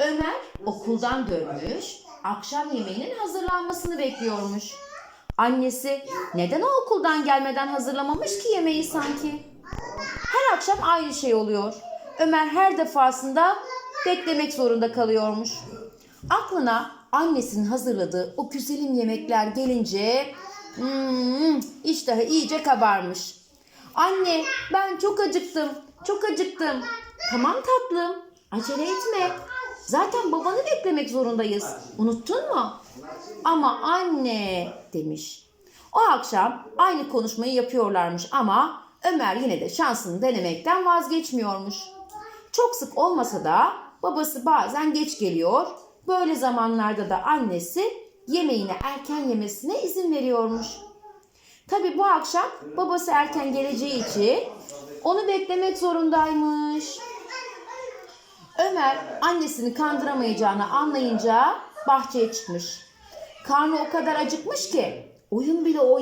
Ömer okuldan dönmüş, akşam yemeğinin hazırlanmasını bekliyormuş. Annesi neden o okuldan gelmeden hazırlamamış ki yemeği sanki? Her akşam aynı şey oluyor. Ömer her defasında beklemek zorunda kalıyormuş. Aklına annesinin hazırladığı o güzelim yemekler gelince hmm, iştahı iyice kabarmış. Anne ben çok acıktım, çok acıktım. Tamam tatlım, acele etme. Zaten babanı beklemek zorundayız. Unuttun mu? Ama anne demiş. O akşam aynı konuşmayı yapıyorlarmış ama Ömer yine de şansını denemekten vazgeçmiyormuş. Çok sık olmasa da babası bazen geç geliyor. Böyle zamanlarda da annesi yemeğini erken yemesine izin veriyormuş. Tabi bu akşam babası erken geleceği için onu beklemek zorundaymış. Ömer annesini kandıramayacağını anlayınca bahçeye çıkmış. Karnı o kadar acıkmış ki oyun bile oynayamamış.